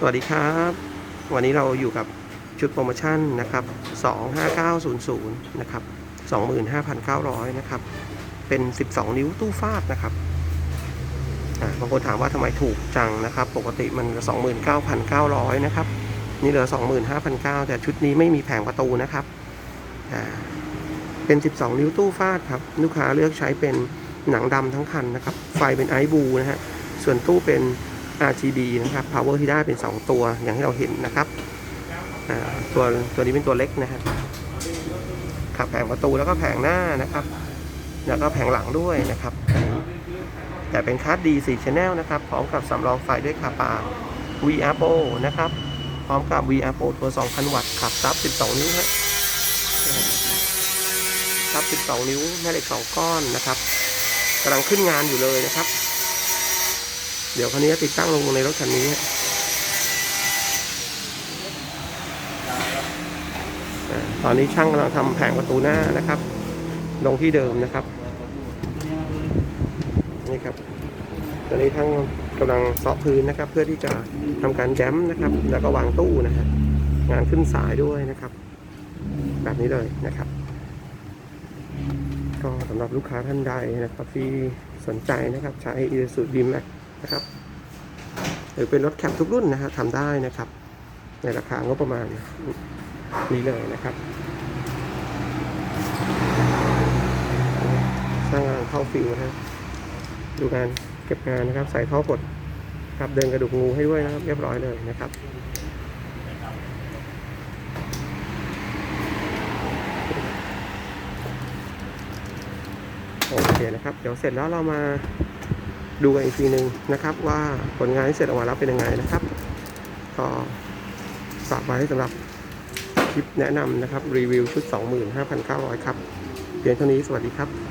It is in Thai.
สวัสดีครับ วันนี้เราอยู่กับชุดโปรโมชั่นนะครับ 25900 นะครับ 25,900 นะครับ เป็น 12 นิ้วตู้ฟาดนะครับบางคนถามว่าทำไมถูกจังนะครับ ปกติมัน 29,900 นะครับ นี่เหลือ 25,900 แต่ชุดนี้ไม่มีแผงประตูนะครับ เป็น 12 นิ้วตู้ฟาดครับ ลูกค้าเลือกใช้เป็นหนังดำทั้งคันนะครับ ไฟเป็นไอบูนะฮะ ส่วนตู้เป็น RGB นะครับ power ที่ได้เป็น 2 ตัวอย่างที่เราเห็นนะครับตัวตัวนี้เป็นตัวเล็กนะฮะขับแผงประตูแล้วก็แผงหน้านะครับ แล้วก็แผงหลังด้วยนะครับ แต่เป็นคาร์ดดี4 Channel นะครับ พร้อมกับสำรองไฟด้วยคาปา VR Pro นะครับ พร้อมกับ VR Pro ตัว 2,000 วัตต์ขับซับ 12 นิ้วฮะซับ 12 นิ้วแม่เหล็ก 2 ก้อนนะครับกำลังขึ้นงานอยู่เลยนะครับ เดี๋ยวคันนี้ติดตั้งลงในรถคันนี้ตอนนี้ช่างกำลังทำแผงประตูหน้านะครับ ลงที่เดิมนะครับ นี่ครับ ตอนนี้ทั้งกำลังเซาะพื้นนะครับ เพื่อที่จะทำการแจมนะครับ แล้วก็วางตู้นะฮะงานขึ้นสายด้วยนะครับ แบบนี้เลยนะครับ ก็สำหรับลูกค้าท่านใดนะครับ ที่สนใจนะครับใช้ i s u z u d m a x นะครับหรือเป็นรถแคปทุกรุ่นนะฮะทำได้นะครับ ในราคางบประมาณนี้เลยนะครับสร้างงานเข้าฟิลนะฮะดูงานเก็บงานนะครับ ใส่ท่อกดครับเดินกระดูกงูให้ด้วยนะครับ เรียบร้อยเลยนะครับโอเคนะครับ เดี๋ยวเสร็จแล้วเรามา ดูกันอีกทีหนึ่งนะครับ ว่าผลงานที่เสร็จออกมาแล้วเป็นยังไงนะครับ ก็ฝากไว้สำหรับคลิปแนะนำนะครับ รีวิวชุด 25,900 ครับ เพียงเท่านี้สวัสดีครับ